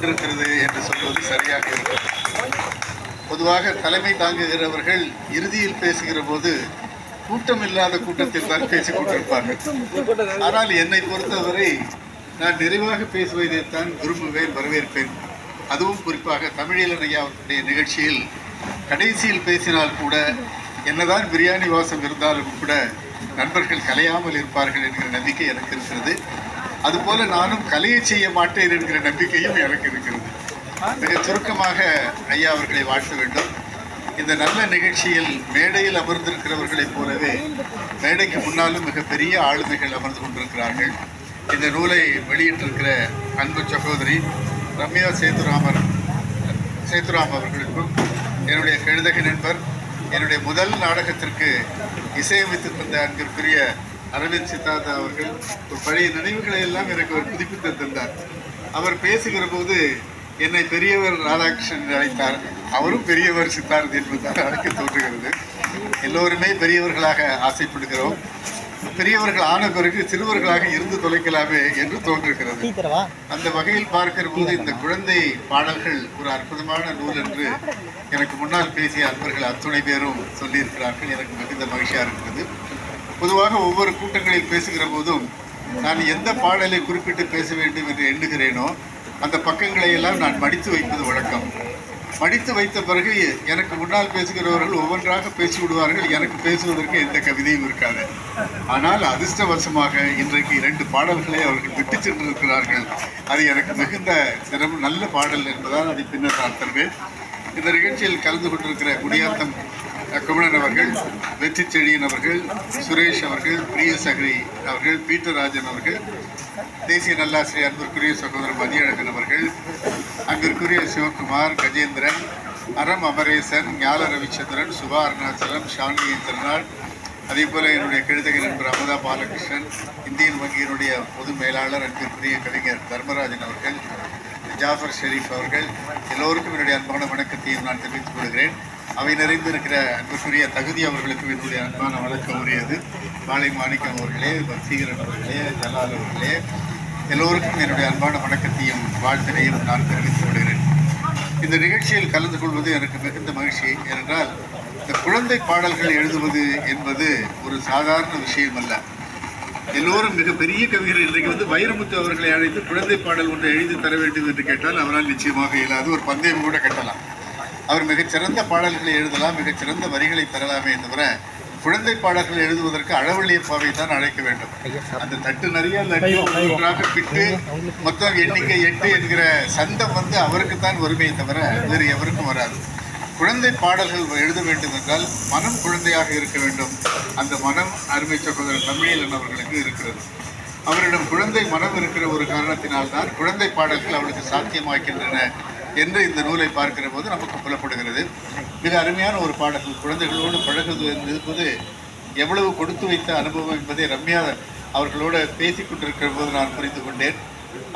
கொண்டிருக்கிறது என்று சொல்வது சரியாக இருக்கும். பொதுவாக தலைமை தாங்குகிறவர்கள் இறுதியில் பேசுகிற போது கூட்டம் இல்லாத கூட்டத்தில் தான் பேசிக் கொண்டிருப்பார்கள். ஆனால் என்னை பொறுத்தவரை நான் நிறைவாக பேசுவதைத்தான் விரும்புவேன் வரவேற்பேன். அதுவும் குறிப்பாக தமிழில் ஐயா அவர்களுடைய நிகழ்ச்சியில் கடைசியில் பேசினால் கூட என்னதான் பிரியாணி வாசம் இருந்தாலும் கூட நண்பர்கள் கலையாமல் இருப்பார்கள் என்கிற நம்பிக்கை எனக்கு இருக்கிறது. அதுபோல நானும் கலையை செய்ய மாட்டேன் என்கிற நம்பிக்கையும் எனக்கு இருக்கிறது. மிக சுருக்கமாக ஐயா அவர்களை வாழ்த்த வேண்டும். இந்த நல்ல நிகழ்ச்சியில் மேடையில் அமர்ந்திருக்கிறவர்களைப் போலவே மேடைக்கு முன்னாலும் மிகப்பெரிய ஆளுமைகள் அமர்ந்து கொண்டிருக்கிறார்கள். இந்த நூலை வெளியிட்டிருக்கிற அன்பு சகோதரி ரம்யா சேதுராமன் சேதுராம் அவர்களுக்கும் என்னுடைய கழுதக நண்பர் என்னுடைய முதல் நாடகத்திற்கு இசையமைத்து தந்த அன்பிற்குரிய அரவிந்த் சித்தார்த்தா அவர்கள் ஒரு பழைய நினைவுகளை எல்லாம் எனக்கு ஒரு புதுப்பித்து தந்தார். அவர் பேசுகிற போது என்னை பெரியவர் ராதாகிருஷ்ணன் அழைத்தார். அவரும் பெரியவர் சித்தார்த் என்பதுதான் அழைக்க தோன்றுகிறது. எல்லோருமே பெரியவர்களாக ஆசைப்படுகிறோம். பெரியவர்கள் ஆன பிறகு சிறுவர்களாக இருந்து தொலைக்கலாமே என்று தோன்றுகிறது. அந்த வகையில் பார்க்கிற போது இந்த குழந்தை பாடல்கள் ஒரு அற்புதமான நூல் என்று எனக்கு முன்னால் பேசிய அன்பர்கள் அத்துணை பேரும் சொல்லியிருக்கிறார்கள். எனக்கு மிகுந்த மகிழ்ச்சியாக இருக்கிறது. பொதுவாக ஒவ்வொரு கூட்டங்களில் பேசுகிற போதும் நான் எந்த பாடலை குறிப்பிட்டு பேச வேண்டும் என்று எண்ணுகிறேனோ அந்த பக்கங்களை எல்லாம் நான் மடித்து வைப்பது வழக்கம். மடித்து வைத்த பிறகு எனக்கு முன்னால் பேசுகிறவர்கள் ஒவ்வொன்றாக பேசி விடுவார்கள் எனக்கு பேசுவதற்கு எந்த கவிதையும் இருக்காது. ஆனால் அதிர்ஷ்டவசமாக இன்றைக்கு இரண்டு பாடல்களை அவர்கள் விட்டு சென்றிருக்கிறார்கள். அது எனக்கு மிகுந்த சிரமம் நல்ல பாடல் என்பதால் அதை பின்னர் நான் தருவேன். இந்த நிகழ்ச்சியில் கலந்து கொண்டிருக்கிற குடியாத்தம் குமணன் அவர்கள் வெற்றி செழியன் அவர்கள் சுரேஷ் அவர்கள் பிரியசகரி அவர்கள் பீட்டராஜன் அவர்கள் தேசிய நல்லாசிரியர் அன்பிற்குரிய சகோதரர் மதியழகன் அவர்கள் அன்பிற்குரிய சிவகுமார் கஜேந்திரன் அறம் அமரேசன் ஞால ரவிச்சந்திரன் சுபா அருணாச்சலம் ஷாலினி திருநாள் அதே போல என்னுடைய கழுதக நண்பர் அமுதா பாலகிருஷ்ணன் இந்தியன் வங்கியினுடைய பொது மேலாளர் அன்பிற்குரிய கவிஞர் தர்மராஜன் அவர்கள் ஜாஃபர் ஷெரீப் அவர்கள் எல்லோருக்கும் என்னுடைய அன்பான வணக்கத்தையும் நான் தெரிவித்துக் கொள்கிறேன். அவை நிறைந்திருக்கிற அன்புக்குரிய தகுதி அவர்களுக்கு என்னுடைய அன்பான வழக்கம் உரியது. மாலை மாணிக்கம் அவர்களே பக்தீகரன் அவர்களே ஜலால் அவர்களே எல்லோருக்கும் என்னுடைய அன்பான வணக்கத்தையும் வாழ்த்தினையும் நான் தெரிவித்துக் கொள்கிறேன். இந்த நிகழ்ச்சியில் கலந்து கொள்வது எனக்கு மிகுந்த மகிழ்ச்சி. ஏனென்றால் இந்த குழந்தை பாடல்கள் எழுதுவது என்பது ஒரு சாதாரண விஷயம் அல்ல எல்லோரும் மிக பெரிய கவிஞர் இன்றைக்கு வந்து வைரமுத்து அவர்களை அழைத்து குழந்தை பாடல் ஒன்று எழுதி தர வேண்டும் என்று கேட்டால் அவரால் நிச்சயமாக இயலாது. ஒரு பந்தயம் கூட கட்டலாம். அவர் மிகச்சிறந்த பாடல்களை எழுதலாம் மிகச்சிறந்த வரிகளை தரலாமே தவிர குழந்தை பாடல்கள் எழுதுவதற்கு அளவழியப்பாவை தான் அழைக்க வேண்டும். அந்த தட்டு நிறைய ஒன்றாக பிட்டு மொத்தம் எண்ணிக்கை எட்டு என்கிற சந்தம் வந்து அவருக்கு தான் வருமே தவிர வேறு எவருக்கும் வராது. குழந்தை பாடல்கள் எழுத வேண்டும் என்றால் மனம் குழந்தையாக இருக்க வேண்டும். அந்த மனம் அருமை சகோதரர் தமிழியன் அவர்களுக்கு இருக்கிறது. அவரிடம் குழந்தை மனம் இருக்கிற ஒரு காரணத்தினால்தான் குழந்தை பாடல்கள் அவளுக்கு சாத்தியமாக்கின்றன என்று இந்த நூலை பார்க்கிற போது நமக்கு புலப்படுகிறது. மிக அருமையான ஒரு பாடல்கள் குழந்தைகளோடு பழகுவது என்பது எவ்வளவு கொடுத்து வைத்த அனுபவம் என்பதை ரம்யா அவர்களோடு பேசிக் கொண்டிருக்கிற போது நான் புரிந்து கொண்டேன்.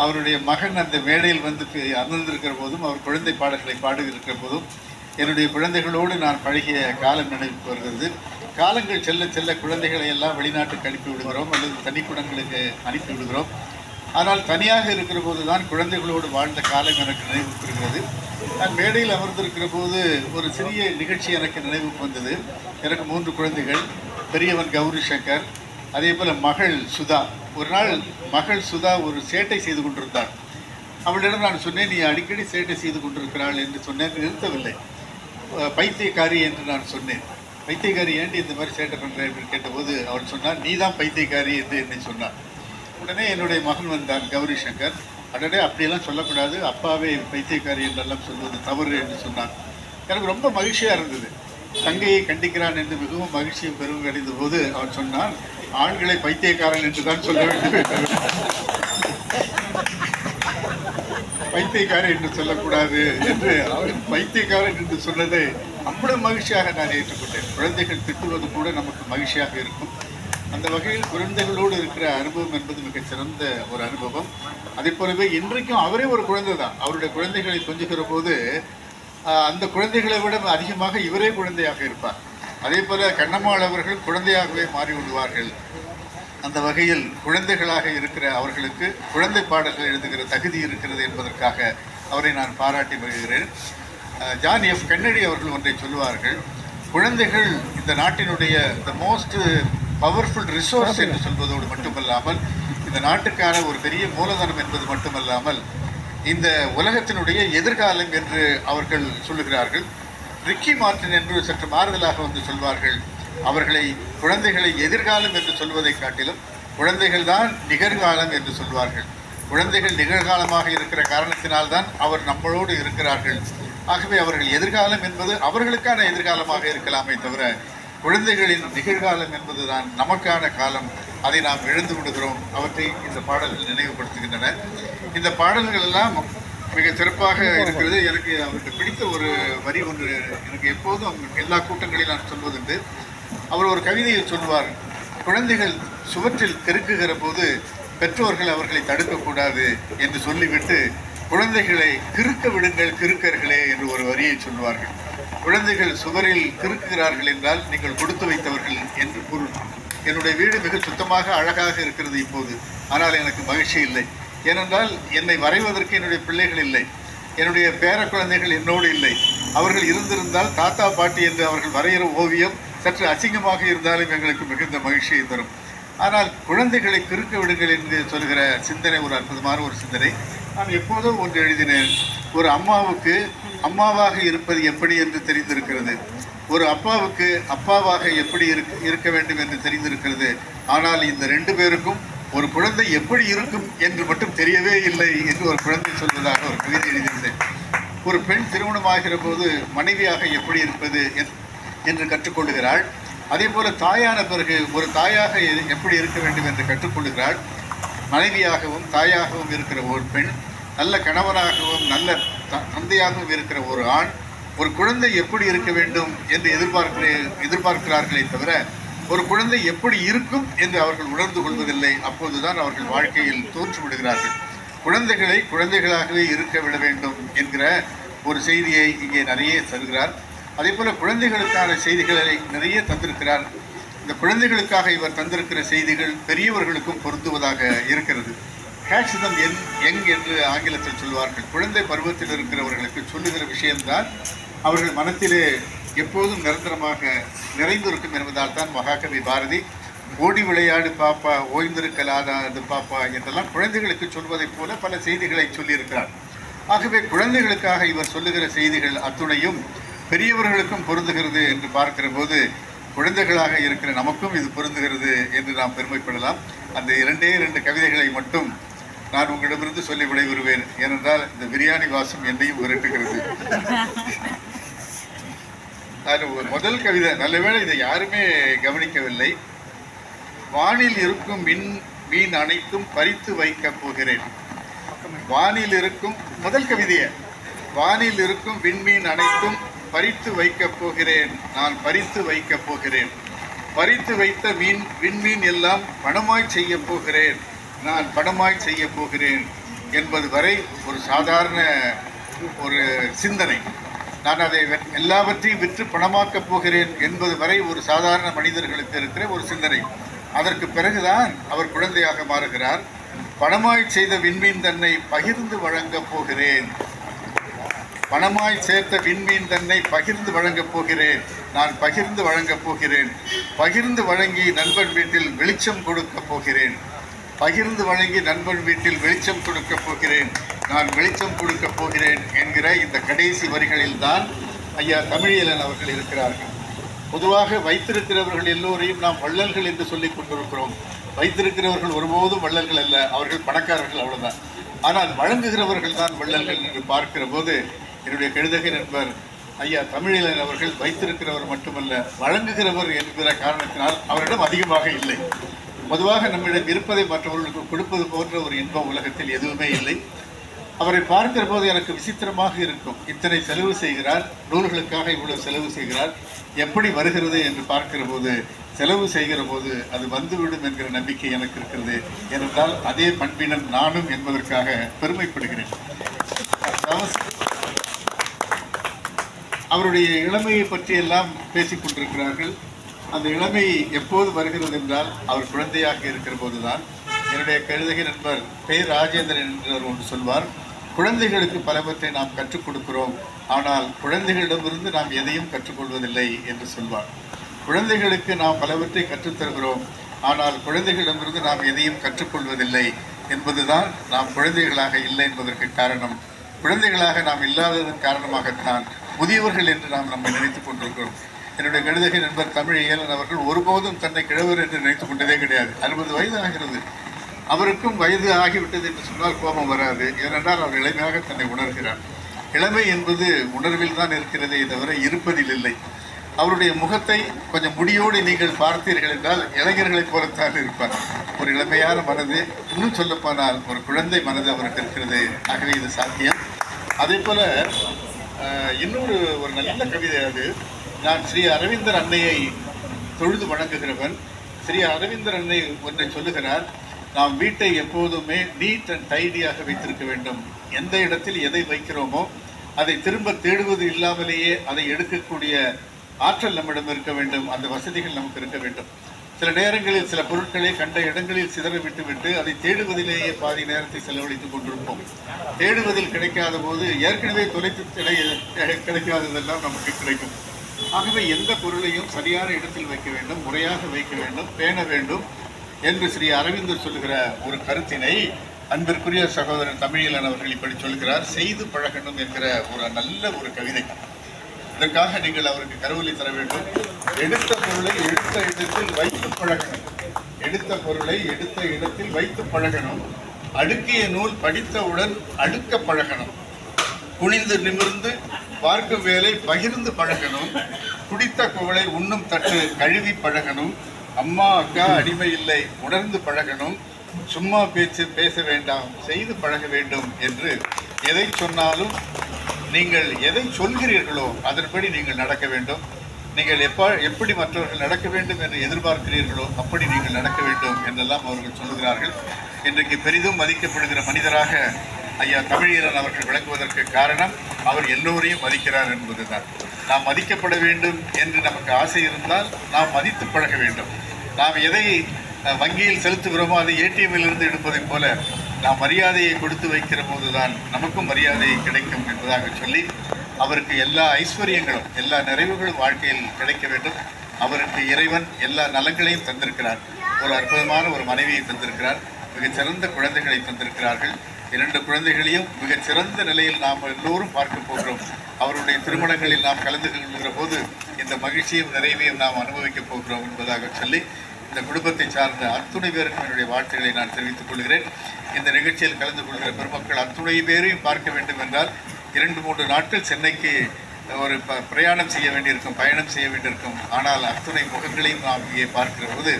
அவருடைய மகன் அந்த மேடையில் வந்து அமர்ந்திருக்கிற போதும் அவர் குழந்தை பாடல்களை பாடுகிற போதும் என்னுடைய குழந்தைகளோடு நான் பழகிய காலம் நினைவுக்கு வருகிறது. காலங்கள் செல்ல செல்ல குழந்தைகளை எல்லாம் வெளிநாட்டுக்கு அனுப்பி விடுகிறோம் அல்லது தனிக்குடங்களுக்கு அனுப்பி விடுகிறோம். ஆனால் தனியாக இருக்கிற போது தான் குழந்தைகளோடு வாழ்ந்த காலம் எனக்கு நினைவுக்கு வருகிறது நான் மேடையில் அமர்ந்திருக்கிற போது ஒரு சிறிய நிகழ்ச்சி எனக்கு நினைவுக்கு வந்தது. எனக்கு மூன்று குழந்தைகள் பெரியவன் கௌரி சங்கர் அதே போல் மகள் சுதா. ஒரு நாள் மகள் சுதா ஒரு சேட்டை செய்து கொண்டிருந்தாள். அவளிடம் நான் சொன்னேன் நீ அடிக்கடி சேட்டை செய்து கொண்டிருக்கிறாள் என்று சொன்னேன். நிறுத்தவில்லை. பைத்தியக்காரி என்று நான் சொன்னேன். பைத்தியக்காரி ஏன்டி இந்த மாதிரி சேட்டை பண்ணுறேன் என்று கேட்டபோது அவள் சொன்னார் நீ தான் பைத்தியக்காரி என்று என்னை சொன்னார் உடனே என்னுடைய மகன் வந்தான் கௌரி சங்கர். அடடே அப்படியெல்லாம் சொல்லக்கூடாது. அப்பாவே பைத்தியக்காரி என்றெல்லாம் சொல்வது தவறு என்று சொன்னான். எனக்கு ரொம்ப மகிழ்ச்சியாக இருந்தது. தங்கையை கண்டிக்கிறான் என்று மிகவும் மகிழ்ச்சியும் பெருமை அடைந்த போது அவன் சொன்னான் ஆண்களை பைத்தியக்காரன் என்று தான் சொல்ல வேண்டும். பைத்தியக்காரன் என்று சொல்லக்கூடாது என்று அவன் பைத்தியக்காரன் என்று சொன்னதை அவ்வளவு மகிழ்ச்சியாக நான் ஏற்றுக்கொண்டேன். குழந்தைகள் திட்டுவது கூட நமக்கு மகிழ்ச்சியாக இருக்கும். அந்த வகையில் குழந்தைகளோடு இருக்கிற அனுபவம் என்பது மிகச் சிறந்த ஒரு அனுபவம். அதே போலவே இன்றைக்கும் அவரே ஒரு குழந்தை தான் அவருடைய குழந்தைகளை கொஞ்சுகிற போது அந்த குழந்தைகளை விட அதிகமாக இவரே குழந்தையாக இருப்பார். அதே போல கண்ணம்மாள் அவர்கள் குழந்தையாகவே மாறி விடுவார்கள் அந்த வகையில் குழந்தைகளாக இருக்கிற அவர்களுக்கு குழந்தை பாடல்கள் எழுதுகிற தகுதி இருக்கிறது என்பதற்காக அவரை நான் பாராட்டி வருகிறேன். ஜான் எஃப் கென்னடி அவர்கள் ஒன்றை சொல்லுவார்கள் குழந்தைகள் இந்த நாட்டினுடைய த மோஸ்ட் பவர்ஃபுல் ரிசோர்ஸ் என்று சொல்வதோடு மட்டுமல்லாமல் இந்த நாட்டுக்கான ஒரு பெரிய மூலதனம் என்பது மட்டுமல்லாமல் இந்த உலகத்தினுடைய எதிர்காலம் என்று அவர்கள் சொல்லுகிறார்கள். ரிக்கி மார்டின் என்று சற்று மாறுதலாக வந்து சொல்வார்கள் அவர்களை குழந்தைகளை எதிர்காலம் என்று சொல்வதை காட்டிலும் குழந்தைகள் தான் நிகழ்காலம் என்று சொல்வார்கள். குழந்தைகள் நிகழ்காலமாக இருக்கிற காரணத்தினால்தான் அவர் நம்மளோடு இருக்கிறார்கள். ஆகவே அவர்கள் எதிர்காலம் என்பது அவர்களுக்கான எதிர்காலமாக இருக்கலாமே தவிர குழந்தைகளின் நிகழ்காலம் என்பதுதான் நமக்கான காலம். அதை நாம் இழந்து விடுகிறோம். அவற்றை இந்த பாடல்கள் நினைவுபடுத்துகின்றன இந்த பாடல்கள் எல்லாம் மிக சிறப்பாக இருக்கிறது. எனக்கு அவருக்கு பிடித்த ஒரு வரி ஒன்று எனக்கு எப்போதும் எல்லா கூட்டங்களிலும் நான் சொல்வதுண்டு. அவர் ஒரு கவிதையை சொல்வார். குழந்தைகள் சுவற்றில் பெருக்குகிற போது பெற்றோர்கள் அவர்களை தடுக்கக்கூடாது என்று சொல்லிவிட்டு குழந்தைகளை கிறுக்க விடுங்கள் கிறுக்கர்களே என்று ஒரு வரியை சொல்வார்கள். குழந்தைகள் சுவரில் கிறுக்குகிறார்கள் என்றால் நீங்கள் கொடுத்து வைத்தவர்கள் என்று பொருள். என்னுடைய வீடு மிக சுத்தமாக அழகாக இருக்கிறது இப்போது. ஆனால் எனக்கு மகிழ்ச்சி இல்லை. ஏனென்றால் என்னை வரைவதற்கு என்னுடைய பிள்ளைகள் இல்லை. என்னுடைய பேர குழந்தைகள் என்னோடு இல்லை. அவர்கள் இருந்திருந்தால் தாத்தா பாட்டி என்று அவர்கள் வரைகிற ஓவியம் சற்று அசிங்கமாக இருந்தாலும் எங்களுக்கு மிகுந்த மகிழ்ச்சியை தரும். ஆனால் குழந்தைகளை கிறுக்க விடுங்கள் என்று சொல்கிற சிந்தனை ஒரு அற்புதமான ஒரு சிந்தனை. நான் எப்போதும் ஒன்று எழுதினேன். ஒரு அம்மாவுக்கு அம்மாவாக இருப்பது எப்படி என்று தெரிந்திருக்கிறது? ஒரு அப்பாவுக்கு அப்பாவாக எப்படி இருக்க இருக்க வேண்டும் என்று தெரிந்திருக்கிறது. ஆனால் இந்த ரெண்டு பேருக்கும் ஒரு குழந்தை எப்படி இருக்கும் என்று மட்டும் தெரியவே இல்லை என்று ஒரு குழந்தை சொல்வதாக ஒரு கவிதை எழுதியிருந்தேன் ஒரு பெண் திருமணமாகிற போது மனைவியாக எப்படி இருப்பது என்- என்று கற்றுக்கொள்கிறாள். அதே போல தாயான பிறகு ஒரு தாயாக எப்படி இருக்க வேண்டும் என்று கற்றுக்கொள்கிறாள். மனைவியாகவும் தாயாகவும் இருக்கிற ஒரு பெண் நல்ல கணவனாகவும் நல்ல தந்தையாகவும் இருக்கிற ஒரு ஆண் ஒரு குழந்தை எப்படி இருக்க வேண்டும் என்று எதிர்பார்க்கிற எதிர்பார்க்கிறார்களே தவிர ஒரு குழந்தை எப்படி இருக்கும் என்று அவர்கள் உணர்ந்து கொள்வதில்லை. அப்போதுதான் அவர்கள் வாழ்க்கையில் தோற்றுவிடுகிறார்கள் குழந்தைகளை குழந்தைகளாகவே இருக்க விட வேண்டும் என்கிற ஒரு செய்தியை இங்கே நிறைய தருகிறார். அதே போல குழந்தைகளுக்கான செய்திகளை நிறைய தந்திருக்கிறார். இந்த குழந்தைகளுக்காக இவர் தந்திருக்கிற செய்திகள் பெரியவர்களுக்கும் பொருந்துவதாக இருக்கிறது. ஹேட்சிதம் எங் எங் என்று ஆங்கிலத்தில் சொல்வார்கள். குழந்தை பருவத்தில் இருக்கிறவர்களுக்கு சொல்லுகிற விஷயம்தான் அவர்கள் மனத்திலே எப்போதும் நிரந்தரமாக நிறைந்திருக்கும் என்பதால் தான் மகாகவி பாரதி ஓடி விளையாடு பாப்பா ஓய்ந்திருக்கலாதாது பாப்பா என்றெல்லாம் குழந்தைகளுக்கு சொல்வதைப் போல பல செய்திகளை சொல்லியிருக்கிறார். ஆகவே குழந்தைகளுக்காக இவர் சொல்லுகிற செய்திகள் அத்துணையும் பெரியவர்களுக்கும் பொருந்துகிறது என்று பார்க்கிற போது குழந்தைகளாக இருக்கிற நமக்கும் இது பொருந்துகிறது என்று நாம் பெருமைப்படலாம். அந்த இரண்டே இரண்டு கவிதைகளை மட்டும் நான் உங்களிடமிருந்து சொல்லி விடைபெறுவேன். ஏனென்றால் இந்த பிரியாணி வாசம் என்னையும் விரட்டுகிறது. நான் முதல் கவிதை. நல்லவேளை இதை யாருமே கவனிக்கவில்லை. வானில் இருக்கும் மின் மீன் அனைத்தும் பறித்து வைக்கப் போகிறேன். வானில் இருக்கும் முதல் கவிதையை. வானில் இருக்கும் விண்மீன் அனைத்தும் பறித்து வைக்கப் போகிறேன். நான் பறித்து வைக்கப் போகிறேன். பறித்து வைத்த மீன் விண்மீன் எல்லாம் பணமாய் செய்யப் போகிறேன். நான் பணமாய் செய்ய போகிறேன் என்பது வரை ஒரு சாதாரண ஒரு சிந்தனை. நான் அதை வெ- எல்லாவற்றையும் விற்று பணமாக்கப் போகிறேன் என்பது வரை ஒரு சாதாரண மனிதர்களுக்கு இருக்கிற ஒரு சிந்தனை. அதற்கு பிறகுதான் அவர் குழந்தையாக மாறுகிறார். பணமாய் செய்த விண்மீன் தன்னை பகிர்ந்து வழங்கப் போகிறேன். பணமாய் சேர்த்த விண்மீன் தன்னை பகிர்ந்து வழங்கப் போகிறேன். நான் பகிர்ந்து வழங்கப் போகிறேன். பகிர்ந்து வழங்கி நண்பன் வீட்டில் வெளிச்சம் கொடுக்கப் போகிறேன். பகிர்ந்து வழங்கி நண்பன் வீட்டில் வெளிச்சம் கொடுக்கப் போகிறேன். நான் வெளிச்சம் கொடுக்கப் போகிறேன் என்கிற இந்த கடைசி வரிகளில்தான் ஐயா தமிழியலன் அவர்கள் இருக்கிறார்கள். பொதுவாக வைத்திருக்கிறவர்கள் எல்லோரையும் நாம் வள்ளல்கள் என்று சொல்லிக் கொண்டிருக்கிறோம். வைத்திருக்கிறவர்கள் ஒருபோதும் வள்ளல்கள் அல்ல அவர்கள் பணக்காரர்கள் அவ்வளோதான் ஆனால் வழங்குகிறவர்கள் தான் வள்ளல்கள் என்று பார்க்கிற போது என்னுடைய கழுதகை நண்பர் ஐயா தமிழிலன் அவர்கள் வைத்திருக்கிறவர் மட்டுமல்ல வழங்குகிறவர் என்கிற காரணத்தினால் அவரிடம் அதிகமாக இல்லை. பொதுவாக நம்மிடம் இருப்பதை மற்றவர்களுக்கு கொடுப்பது போன்ற ஒரு இன்ப உலகத்தில் எதுவுமே இல்லை. அவரை பார்க்கிற போது எனக்கு விசித்திரமாக இருக்கும். இத்தனை செலவு செய்கிறார் நூல்களுக்காக இவ்வளவு செலவு செய்கிறார் எப்படி வருகிறது என்று பார்க்கிற போது செலவு செய்கிற போது அது வந்துவிடும் என்கிற நம்பிக்கை எனக்கு இருக்கிறது. ஏனென்றால் அதே பண்பினம் நானும் என்பதற்காக பெருமைப்படுகிறேன். அவருடைய இளமையை பற்றியெல்லாம் பேசிக் கொண்டிருக்கிறார்கள் அந்த இளமை எப்போது வருகிறது என்றால் அவர் குழந்தையாக இருக்கிற போதுதான். என்னுடைய கழுதகை நண்பர் பெயர் ராஜேந்திரன் என்றவர் ஒன்று சொல்வார் குழந்தைகளுக்கு பலவற்றை நாம் கற்றுக் கொடுக்கிறோம். ஆனால் குழந்தைகளிடமிருந்து நாம் எதையும் கற்றுக்கொள்வதில்லை என்று சொல்வார். குழந்தைகளுக்கு நாம் பலவற்றை கற்றுத்தருகிறோம் ஆனால் குழந்தைகளிடமிருந்து நாம் எதையும் கற்றுக்கொள்வதில்லை என்பதுதான் நாம் குழந்தைகளாக இல்லை என்பதற்கு காரணம். குழந்தைகளாக நாம் இல்லாததன் காரணமாகத்தான் முதியவர்கள் என்று நாம் நம்மை நினைத்துக் கொண்டிருக்கிறோம். என்னுடைய கணிதக நண்பர் தமிழ் இயலன் அவர்கள் ஒருபோதும் தன்னை கிழவர் என்று நினைத்துக் கொண்டதே கிடையாது. அறுபது வயது ஆகிறது அவருக்கும் வயது ஆகிவிட்டது என்று சொன்னால் கோபம் வராது. ஏனென்றால் அவர் இளமையாக தன்னை உணர்கிறார். இளமை என்பது உணர்வில் தான் இருக்கிறதே தவிர இருப்பதில் இல்லை. அவருடைய முகத்தை கொஞ்சம் முடியோடு நீங்கள் பார்த்தீர்கள் என்றால் இளைஞர்களைப் போலத்தான் இருப்பார். ஒரு இளமையான மனது இன்னும் சொல்லப்போனால் ஒரு குழந்தை மனது அவருக்கு இருக்கிறது. ஆகவே இது சாத்தியம். அதே போல் இன்னொரு ஒரு நல்ல கவிதை அது. நான் ஸ்ரீ அரவிந்தர் அன்னையை தொழுது வணங்குகிறவன். ஸ்ரீ அரவிந்தர் அன்னை ஒன்றை சொல்லுகிறார் நாம் வீட்டை எப்போதுமே நீட் அண்ட் டைடியாக வைத்திருக்க வேண்டும். எந்த இடத்தில் எதை வைக்கிறோமோ அதை திரும்ப தேடுவது இல்லாமலேயே அதை எடுக்கக்கூடிய ஆற்றல் நம்மிடம் இருக்க வேண்டும். அந்த வசதிகள் நமக்கு இருக்க வேண்டும். சில நேரங்களில் சில பொருட்களை கண்ட இடங்களில் சிதற விட்டுவிட்டு அதை தேடுவதிலேயே பாதி நேரத்தை செலவழித்துக் கொண்டிருப்போம். தேடுவதில் கிடைக்காத போது ஏற்கனவே தொலைத்து கிடை- கிடைக்காததெல்லாம் நமக்கு கிடைக்கும். ஆகவே எந்த பொருளையும் சரியான இடத்தில் வைக்க வேண்டும் முறையாக வைக்க வேண்டும் பேண வேண்டும் என்று ஸ்ரீ அரவிந்தர் சொல்லுகிற ஒரு கருத்தினை அன்பிற்குரிய சகோதரர் தமிழிலன் அவர்கள் இப்படி சொல்கிறார். செய்து பழகணும் என்கிற ஒரு நல்ல ஒரு கவிதை. இதற்காக நீங்கள் அவருக்கு கருவலி தர வேண்டும். எடுத்த பொருளை எடுத்த இடத்தில் வைத்து பழகணும். எடுத்த பொருளை எடுத்த இடத்தில் வைத்து பழகணும். அடுக்கிய நூல் படித்தவுடன் அடுக்க பழகணும். குனிந்து நிமிர்ந்து பார்க்கும் வேலை பகிர்ந்து பழகணும். குடித்த குவளை உண்ணும் தட்டு கழுவி பழகணும். அம்மா அக்கா அடிமை இல்லை உணர்ந்து பழகணும். சும்மா பேச்சு பேச வேண்டாம் செய்து பழக வேண்டும் என்று எதை சொன்னாலும் நீங்கள் எதை சொல்கிறீர்களோ அதன்படி நீங்கள் நடக்க வேண்டும். நீங்கள் எப்போ எப்படி மற்றவர்கள் நடக்க வேண்டும் என்று எதிர்பார்க்கிறீர்களோ அப்படி நீங்கள் நடக்க வேண்டும் என்றெல்லாம் அவர்கள் சொல்லுகிறார்கள் இன்றைக்கு பெரிதும் மதிக்கப்படுகிற மனிதராக ஐயா தமிழீரன் அவர்கள் விளங்குவதற்கு காரணம் அவர் எல்லோரையும் மதிக்கிறார் என்பதுதான். நாம் மதிக்கப்பட வேண்டும் என்று நமக்கு ஆசை இருந்தால் நாம் மதித்து பழக வேண்டும். நாம் எதை வங்கியில் செலுத்துகிறோமோ அதை ஏடிஎம்மில் இருந்து எடுப்பதைப் போல நாம் மரியாதையை கொடுத்து வைக்கிற போதுதான் நமக்கும் மரியாதை கிடைக்கும் என்பதாக சொல்லி அவருக்கு எல்லா ஐஸ்வர்யங்களும் எல்லா நிறைவுகளும் வாழ்க்கையில் கிடைக்க வேண்டும். அவருக்கு இறைவன் எல்லா நலங்களையும் தந்திருக்கிறார். ஒரு அற்புதமான ஒரு மனைவியை தந்திருக்கிறார். மிகச் சிறந்த குழந்தைகளை தந்திருக்கிறார்கள். இரண்டு குழந்தைகளையும் மிகச் சிறந்த நிலையில் நாம் எல்லோரும் பார்க்க போகிறோம். அவருடைய திருமணங்களில் நாம் கலந்து கொள்கிற போது இந்த மகிழ்ச்சியும் நிறைவையும் நாம் அனுபவிக்கப் போகிறோம் என்பதாக சொல்லி இந்த குடும்பத்தை சார்ந்த அத்துணை பேருக்கும் என்னுடைய வாழ்த்துக்களை நான் தெரிவித்துக் கொள்கிறேன். இந்த நிகழ்ச்சியில் கலந்து கொள்கிற பெருமக்கள் அத்துணை பேரையும் பார்க்க வேண்டும் என்றால் இரண்டு மூன்று நாட்கள் சென்னைக்கு ஒரு ப பிரயாணம் செய்ய வேண்டியிருக்கும் பயணம் செய்ய வேண்டியிருக்கும். ஆனால் அத்துணை முகங்களையும் நாம் இங்கே பார்க்கிற போது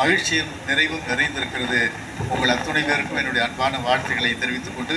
மகிழ்ச்சியும் நிறைவும் நிறைந்திருக்கிறது. உங்கள் அத்துணை பேருக்கும் என்னுடைய அன்பான வாழ்த்துக்களை தெரிவித்துக் கொண்டு